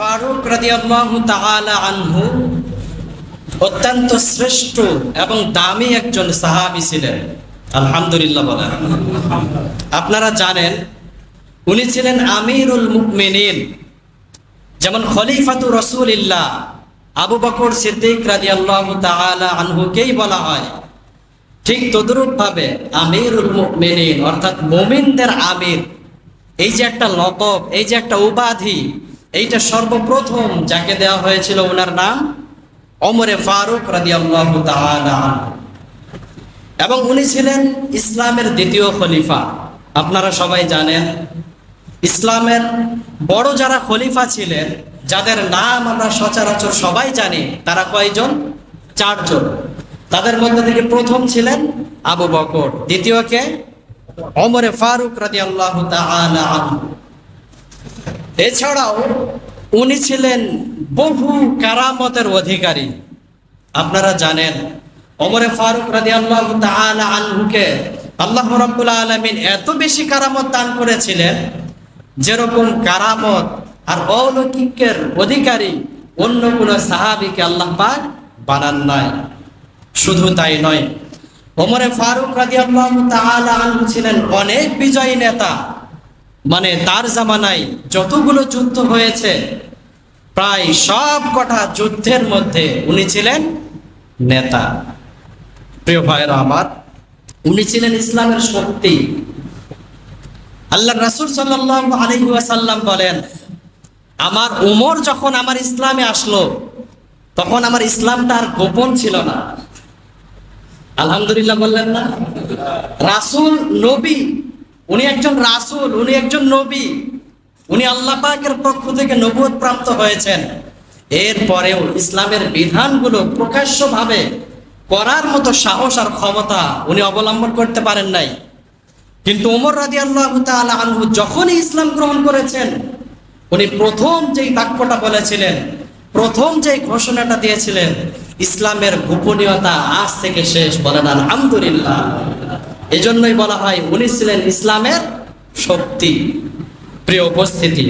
ফারুক রাদিয়াল্লাহু তাআলা আনহু অত্যন্ত শ্রেষ্ঠ এবং দামি একজন সাহাবী ছিলেন। আলহামদুলিল্লাহ বলেন। আপনারা জানেন, উনি ছিলেন আমিরুল মুমিনিন, যেমন খলিফাতু রসুলিল্লাহ আবু বকর সিদ্দিক রাদিয়াল্লাহু তাআলা আনহুকেই বলা হয়। ঠিক তদ্রূপ ভাবে আমিরুল মুমিনিন, অর্থাৎ মুমিনদের আমির, এই যে একটা লকব, এই যে একটা উপাধি এইটা সর্বপ্রথম যাকে দেওয়া হয়েছিল ওনার নাম অমরে ফারুক। এবং উনি ছিলেন ইসলামের দ্বিতীয় খলিফা। আপনারা সবাই জানেন, ইসলামের বড় যারা খলিফা ছিলেন, যাদের নাম আমরা সচরাচর সবাই জানি, তারা কয়জন? চারজন। তাদের মধ্যে থেকে প্রথম ছিলেন আবু বকর, দ্বিতীয় কে? অমরে ফারুক তাআলা আনহু। এছাড়াও উনি ছিলেন বহু কারামতের অধিকারী। আপনারা জানেন অমরে ফারুক রাদিয়াল্লাহু তাআলা আনহুকে আল্লাহ রাব্বুল আলামিন এত বেশি কারামত দান করেছিলেন, যেরকম কারামত আর অলৌকিকের অধিকারী অন্য কোন সাহাবীকে আল্লাহ পাক বানান নাই। শুধু তাই নয়, ওমরে ফারুক তাআলা আনহু ছিলেন অনেক বিজয়ী নেতা। মানে তার জামানায় যতগুলো যুদ্ধ হয়েছে, প্রায় সব কটা যুদ্ধের মধ্যে উনি ছিলেন নেতা। প্রিয় ভাইরা আমার, উনি ছিলেন ইসলামের শক্তি। আল্লাহ রাসূল সাল্লাল্লাহু আলাইহি ওয়াসাল্লাম বলেন, আমার উমর যখন আমার ইসলামে আসলো, তখন আমার ইসলামটা আর গোপন ছিল না। আলহামদুলিল্লাহ বললেন না। রাসূল, নবী উনি একজন রাসূল, উনি একজন নবী। উনি আল্লাহ পাকের পক্ষ থেকে নবুয়ত প্রাপ্ত হয়েছেন। এরপরেও ইসলামের বিধানগুলো প্রকাশ্যভাবে করার মতো সাহস আর ক্ষমতা উনি অবলম্বন করতে পারেন নাই। কিন্তু ওমর রাজি আল্লাহ আনহু যখনই ইসলাম গ্রহণ করেছেন, উনি প্রথম যেই বাক্যটা বলেছিলেন, প্রথম যেই ঘোষণাটা দিয়েছিলেন, ইসলামের গোপনীয়তা আজ থেকে শেষ, বলেন আলহামদুলিল্লাহ। এজন্যই বলা হয়, উনি ছিলেন ইসলামের শক্তি প্রিয় উপস্থিতি।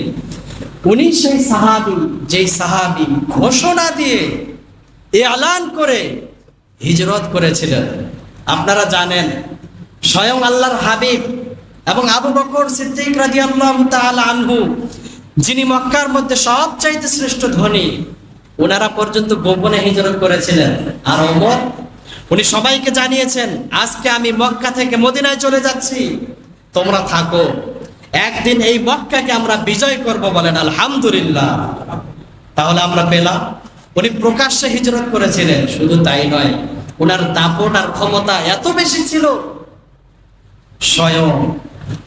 উনি সেই সাহাবি, যেই সাহাবি ঘোষণা দিয়ে এলান করে হিজরত করেছিলেন। আপনারা জানেন, স্বয়ং আল্লাহর হাবিব এবং আবু বকর সিদ্দিক রাদিয়াল্লাহু তাআলা আনহু, যিনি মক্কার মধ্যে সবচাইতে শ্রেষ্ঠ ধনী ওনারা পর্যন্ত গোপনে হিজরত করেছিলেন। আর ওমর উনি সবাইকে জানিয়েছেন, আজকে আমি মক্কা থেকে মদিনায় চলে যাচ্ছি। তোমরা থাকো। একদিন এই মক্কাকে আমরা বিজয় করব বলেন, আলহামদুলিল্লাহ। তাহলে আমরা পেলাম। উনি প্রকাশ্যে হিজরত করেছিলেন। শুধু তাই নয় ওনার দাপট আর ক্ষমতা এত বেশি ছিল স্বয়ং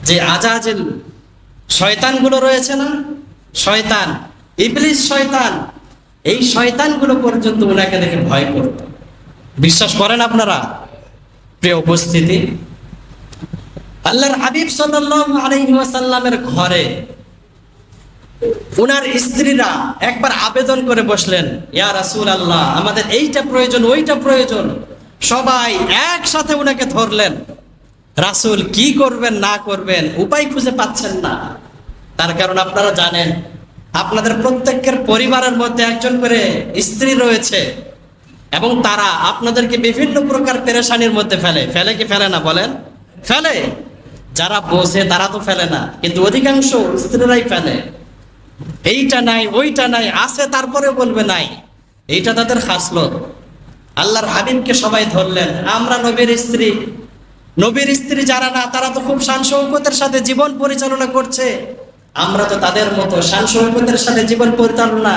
যে আজাজেল শয়তানগুলো রয়েছে না? শয়তান, ইবলিস শয়তান, এই শয়তানগুলো পর্যন্ত ওনাকে দেখে ভয় করত। বিশ্বাস করেন আপনারা? প্রিয় উপস্থিতি, আল্লাহর হাবিব ওয়াসাল্লামের ঘরে উনার স্ত্রীরা একবার আবেদন করে বসলেন, ইয়া রাসূল আল্লাহ আমাদের এইটা প্রয়োজন, ওইটা প্রয়োজন। সবাই একসাথে উনাকে ধরলেন। রাসূল কি করবেন, না করবেন, উপায় খুঁজে পাচ্ছেন না। তার কারণ আপনারা জানেন, আপনাদের প্রত্যেকের পরিবারের মধ্যে একজন করে স্ত্রী রয়েছে। এবং তারা আপনাদেরকে বিভিন্ন প্রকার পেরেশানির মধ্যে ফেলে। ফেলে কি ফেলে না বলেন? ফেলে। যারা বোঝে তারা তো ফেলে না, কিন্তু অধিকাংশ স্ত্রীরাই ফেলে। এইটা নাই, ওইটা নাই, আছে তারপরে বলবে নাই। এইটা তাদের খাসলত। আল্লাহর হাবিবকে সবাই ধরলেন। আমরা নবীর স্ত্রী। নবীর স্ত্রী যারা না, তারা তো খুব শান শৌকতের সাথে জীবন পরিচালনা করছে। আমরা তো তাদের মতো শান শৌকতের সাথে জীবন পরিচালনা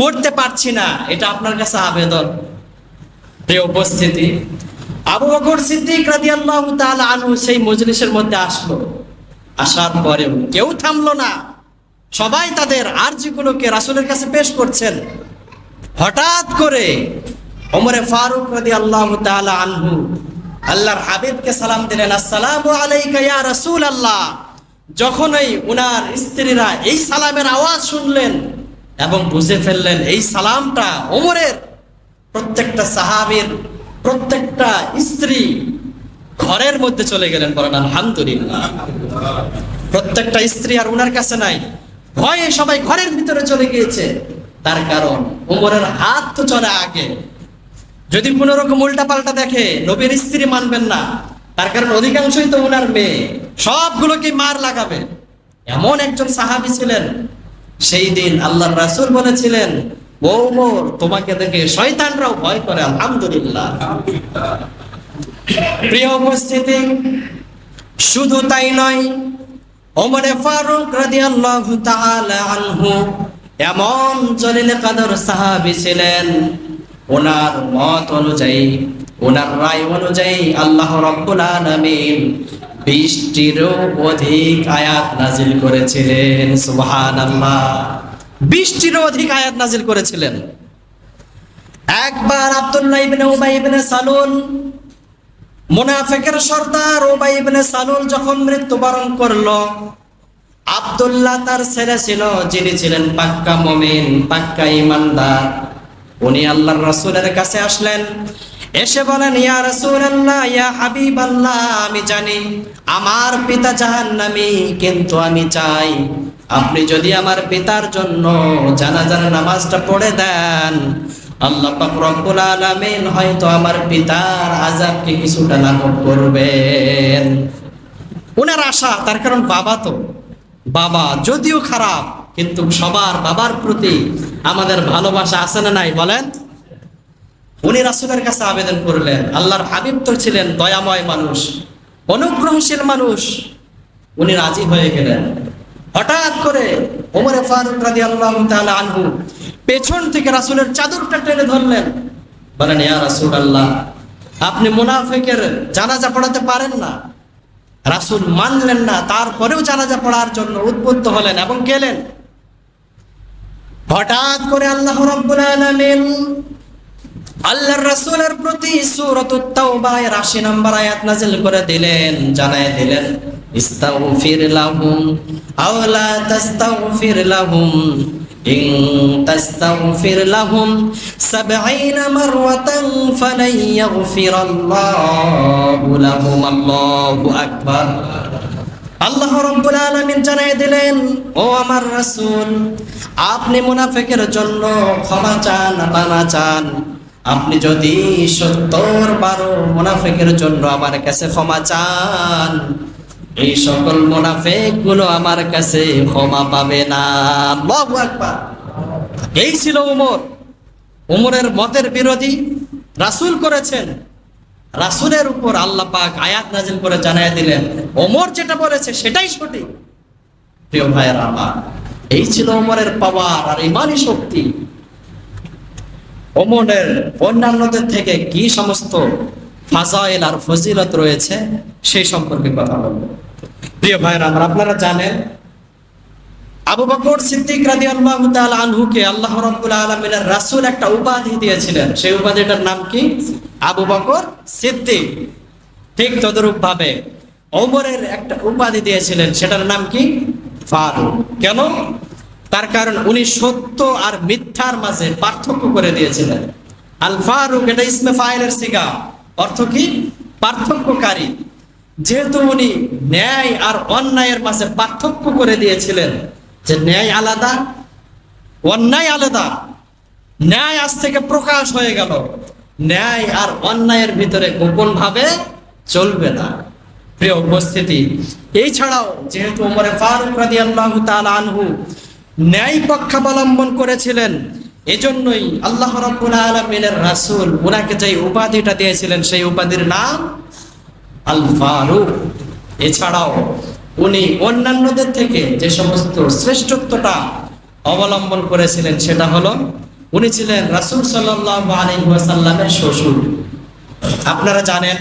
করতে পারছি না। এটা আপনার কাছে আবেদন। প্রিয় উপস্থিতি, আবু বকর সিদ্দিক রাদিয়াল্লাহু তাআলা আনহু সেই মজলিসের মধ্যে আসলো। আসার পরেও কেউ থামলো না। সবাই তাদের আরজিগুলোকে রাসূলের কাছে পেশ করছেন। হঠাৎ করে ওমরে ফারুক রাদিয়াল্লাহু তাআলা আনহু আল্লাহর হাবিবকে সালাম দিলেন, আসসালামু আলাইকা ইয়া রাসূলুল্লাহ। যখনই উনার স্ত্রীরা এই সালামের আওয়াজ শুনলেন এবং বুঝে ফেললেন, এই সালামটা ওমরের। প্রত্যেকটা সাহাবীর, প্রত্যেকটা স্ত্রী ঘরের মধ্যে চলে গেলেন বলেন, আলহামদুলিল্লাহ। প্রত্যেকটা স্ত্রী আর উনার কাছে নাই। ভয়ে সবাই ঘরের ভিতরে চলে গিয়েছে। তার কারণ, উমরের হাত তো চলে আগে। যদি কোন রকম উল্টা পাল্টা দেখে, নবীর স্ত্রী মানবেন না। তার কারণ অধিকাংশই তো ওনার মেয়ে। সবগুলোকে মার লাগাবে। এমন একজন সাহাবি ছিলেন। সেই দিন আল্লাহ রাসূল বলেছিলেন ও উমর তোমাকে দেখে শয়তানরাও ভয় করে, আলহামদুলিল্লাহ। প্রিয় উপস্থিতি, শুধু তাই নয়, ওমরে ফারুক রাদিয়াল্লাহু তাআলা আনহু এমন জলিলে কাদর সাহাবী ছিলেন, ওনার মত অনুযায়ী, ওনার রায় অনুযায়ী আল্লাহ রাব্বুল আলামিন বিশটিরও অধিক আয়াত নাজিল করেছিলেন, সুবহানাল্লাহ। বিশটিরও অধিক আয়াত নাজিল করেছিলেন। একবার আব্দুল্লাহ ইবনে উবাই ইবনে সালুল মুনাফিকের সর্দার ওবাই ইবনে সালুল যখন মৃত্যুবরণ করল, আব্দুল্লাহ তার ছেলে ছিল, যিনি ছিলেন পাক্কা মমিন, পাক্কা ইমানদার উনি আল্লাহর রাসূলের কাছে আসলেন, এসে বলেন, ইয়া রাসূলুল্লাহ, ইয়া হাবিবাল্লাহ, আমি জানি, আমার পিতা জাহান্নামী, কিন্তু আমি চাই আপনি যদি আমার পিতার জন্য জানাজার নামাজটা পড়ে দেন, আল্লাহ পাক রব্বুল আলামিন হয়তো আমার পিতার আযাবকে কিছুটা লাঘব করবেন। ওনার আশা, তার কারণ বাবা তো। বাবা যদিও খারাপ, কিন্তু সবার বাবার প্রতি আমাদের ভালোবাসা আছে না নাই, বলেন? উনি রাসূলের কাছে আবেদন করলেন, আল্লাহর হাবিব তো ছিলেন দয়াময় মানুষ, অনুগ্রহশীল মানুষ। উনি রাজি হয়ে গেলেন। হঠাৎ করে ওমরে ফারুক রাদিয়াল্লাহু তাআলা আনহু পেছন থেকে রাসূলের চাদরটা টেনে ধরলেন। বলেন, ইয়া রাসূলুল্লাহ, আপনি মুনাফিকের জানাজা পড়াতে পারেন না। রাসূল মানলেন না, তারপরেও জানাজা পড়ার জন্য উদ্বুদ্ধ হলেন এবং গেলেন। হঠাৎ করে আল্লাহ রাব্বুল আলামিন আল্লাহর রাসূলের প্রতি সূরাতুত তাওবায় 80 নম্বর আয়াত নাযিল করে দিলেন, জানায় দিলেন, ইস্তাগফির লাহুম আও লা তাস্তাগফির লাহুম, ইন তাস্তাগফির লাহুম 70 মারওয়াতান ফালান ইয়াগফিরাল্লাহু লাহুম, আল্লাহু আকবার। আল্লাহ আলামিন দিলেন, ও আমার রাসূল, আপনি মুনাফিকের জন্য ক্ষমা চান বানা চান। আপনি যদি সত্তর বারো মুনাফেকের জন্য আমার কাছে ক্ষমা চান, এই সকল মুনাফিকগুলো আমার কাছে ক্ষমা পাবে না। এই ছিল উমর। উমরের মতের বিরোধী রাসূল করেছেন। রাসূলের উপর আল্লাহ পাক আয়াত নাজিল করে জানায় দিলেন ওমর যেটা বলেছে সেটাই সঠিক। প্রিয় ভাইয়ের আমার, এই ছিল ওমরের পাওয়ার আর ইমানই শক্তি। ওমরের অন্যান্যদের থেকে কি সমস্ত ফাজাইল আর ফজিলত রয়েছে, সেই সম্পর্কে কথা বলব। প্রিয় ভাইয়ের, আমার আপনারা জানেন, আবু বকর সিদ্দিক রাদিয়াল্লাহু তাআলা আনহুকে আল্লাহ রাব্বুল আলামিনের রাসূল একটা উপাধি দিয়েছিলেন। সেই উপাধিটার নাম কি? আবু বকর সিদ্দিক। ঠিক তদরূপ ভাবে ওমরের একটা উপাধি দিয়েছিলেন, সেটার নাম কি? ফারুক। কেন? তার কারণ উনি সত্য আর মিথ্যার মাঝে পার্থক্য করে দিয়েছিলেন। আল ফারুক এটা ইসমে ফাইলের সিগা। অর্থ কি? পার্থক্যকারী। যেহেতু উনি ন্যায় আর অন্যায়ের মাঝে পার্থক্য করে দিয়েছিলেন, যে ন্যায় আলাদা, অন্যায় আলাদা। ন্যায় আজ থেকে প্রকাশ হয়ে গেল। ন্যায় আর অন্যায়ের ভিতরে গোপন ভাবে চলবে না। প্রিয় উপস্থিতি এই ছাড়াও যেহেতু ওমরে ফারুক রাদিয়াল্লাহু তাআলা আনহু ন্যায় পক্ষাবলম্বন করেছিলেন। এজন্যই আল্লাহ রাব্বুল আলামিনের রাসূল ওনাকে যে উপাধিটা দিয়েছিলেন, সেই উপাধির নাম আল ফারুক এছাড়াও উনি অন্যান্যদের থেকে যে সমস্ত শ্রেষ্ঠত্বটা অবলম্বন করেছিলেন, সেটা হলো উনি ছিলেন রাসূল সাল্লাল্লাহু আলাইহি ওয়াসাল্লামের শ্বশুর। আপনারা জানেন,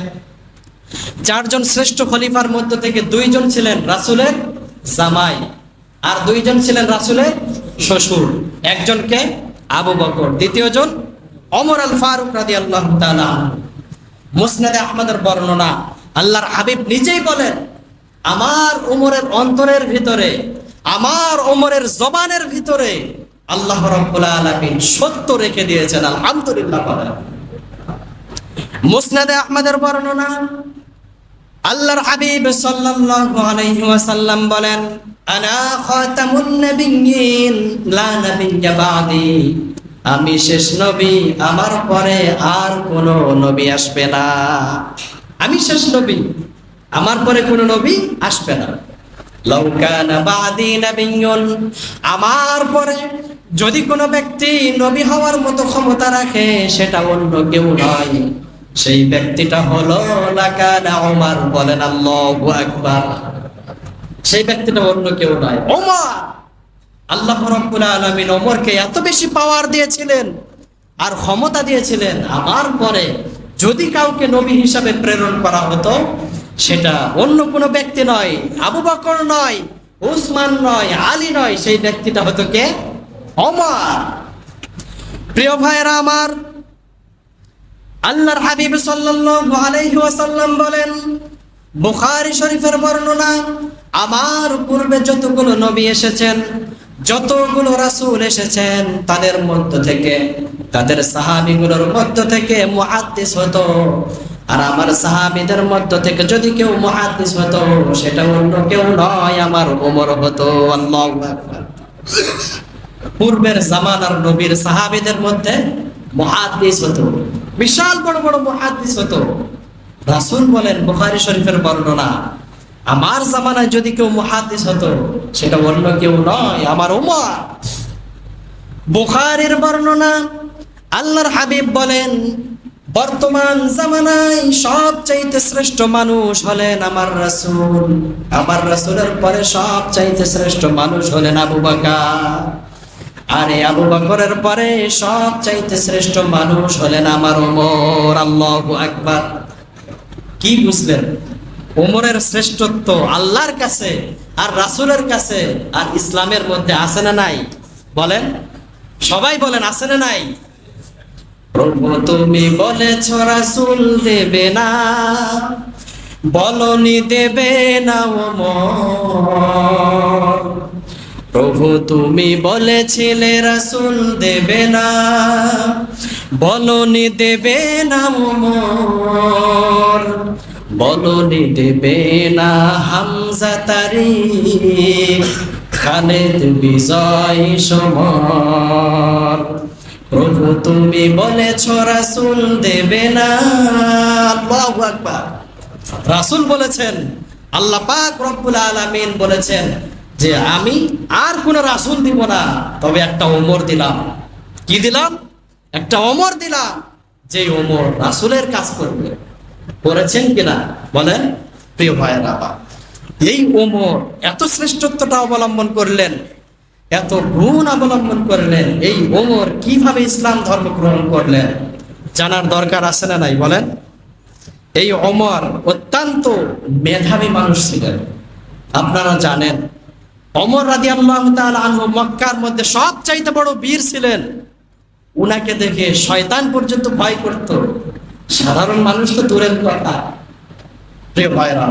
চারজন শ্রেষ্ঠ খলিফার মধ্য থেকে দুইজন ছিলেন রাসূলের জামাই। আর দুইজন ছিলেন রাসূলের শ্বশুর, একজনকে আবু বকর, দ্বিতীয়জন অমর আল ফারুক তাআলা আনহু। মুসনাদে আহমদের বর্ণনা, আল্লাহর হাবিব নিজেই বলেন, আমার উমরের অন্তরের ভিতরে, আমার উমরের জবানের ভিতরে আল্লাহ রাব্বুল আলামিন সত্য রেখে দিয়েছেন, আলহামদুলিল্লাহ বলেন। মুসনাদে আহমদের বর্ণনা আল্লাহর হাবিব সাল্লাল্লাহু আলাইহি ওয়াসাল্লাম বলেন আনা খাতামুন নাবিয়্যিন, লা নাবিয়্যা বাদি। আমি শেষ নবী, আমার পরে আর কোন নবী আসবে না। আমি শেষ নবী, আমার পরে কোন নবী আসবে না। লাউ কানা বাদি নাবিয়্যুন, আমার পরে যদি কোনো ব্যক্তি নবী হওয়ার মতো ক্ষমতা রাখে, সেটা অন্য কেউ নয়। সেই ব্যক্তিটা হলো ওমর বলেন আল্লাহু আকবার। সেই ব্যক্তিটা অন্য কেউ নয়। ওমর আল্লাহ রাব্বুল আলামিন ওমরকে এত বেশি পাওয়ার দিয়েছিলেন আর ক্ষমতা দিয়েছিলেন আমার পরে যদি কাউকে নবী হিসাবে প্রেরণ করা হতো, সেটা অন্য কোনো ব্যক্তি নয়, আবু বকর নয়, উসমান নয়, আলী নয়, সেই ব্যক্তিটা হতো কে? ওমর প্রিয় ভাইয়েরা আমার আল্লাহর হাবিব আলাইহি ওয়াসাল্লাম বলেন, বুখারী শরীফের বর্ণনা, আমার পূর্বে যতগুলো নবী এসেছেন, যতগুলো রাসূল এসেছেন, তাদের মধ্য থেকে, তাদের সাহাবীগুলোর মধ্য থেকে মুহাদ্দিস হতো। আর আমার সাহাবীদের মধ্য থেকে যদি কেউ মুহাদ্দিস হতো, সেটা অন্য কেউ নয়, আমার ওমর হতো। আল্লাহু আকবার। পূর্বের জামানার নবীর সাহাবীদের মধ্যে মুহাদ্দিস হতো। বিশাল বড় বড় মুহাদ্দিস হতো। রাসূল বলেন, বুখারী শরীফের বর্ণনা, আমার জামানায় যদি কেউ মুহাদ্দিস হতো, সেটা অন্য কেউ নয়, আমার উমর বুখারীর বর্ণনা, আল্লাহর হাবিব বলেন, বর্তমান জামানায় সবচাইতে শ্রেষ্ঠ মানুষ হলেন আমার রাসূল। আমার রাসূলের পরে সবচাইতে শ্রেষ্ঠ মানুষ হলেন আবু বকর। আরে আবু বকরের পরে সব চাইতে শ্রেষ্ঠ মানুষ হলেন আমার ওমর, আল্লাহু আকবার। কি বুঝলেন? ওমরের শ্রেষ্ঠত্ব আল্লাহর কাছে আর রাসূলের কাছে আর ইসলামের মধ্যে আছে না নাই? বলেন। সবাই বলেন, আছে না নাই? প্রভু, তুমি বলেছ রাসূল দেবে না, বলনি দেবে না ওমর। প্রভু, তুমি বলেছিলে রাসূল দেবে না, বলনি দেবে না ওমর বলনি দেবে না হামজা তারি, খালেদ বিজয় সমর। প্রভু, তুমি বলেছ রাসূল দেবে না। আল্লাহু আকবার। রাসূল বলেছেন, আল্লাহ পাক রব্বুল আলামিন বলেছেন যে আমি আর কোন রাসূল দিব না। তবে একটা ওমর দিলাম। কি দিলাম? একটা ওমর দিলাম। যে ওমর রাসুলের কাজ করবে। করেছেন কিনা? বলেন, প্রিয় ভাইয়েরা আমার এই ওমর এত শ্রেষ্ঠত্বটা অবলম্বন করলেন, এত গুণ অবলম্বন করলেন, এই ওমর কীভাবে ইসলাম ধর্ম গ্রহণ করলেন, জানার দরকার আছে না নাই? বলেন, এই অমর অত্যন্ত মেধাবী মানুষ ছিলেন। আপনারা জানেন অমর রাজি আল্লাহ মক্কার মধ্যে সবচাইতে বড় বীর ছিলেন। উনাকে দেখে শয়তান পর্যন্ত ভয় করত। সাধারণ মানুষ তো দূরের কথা। প্রিয় ভাইরা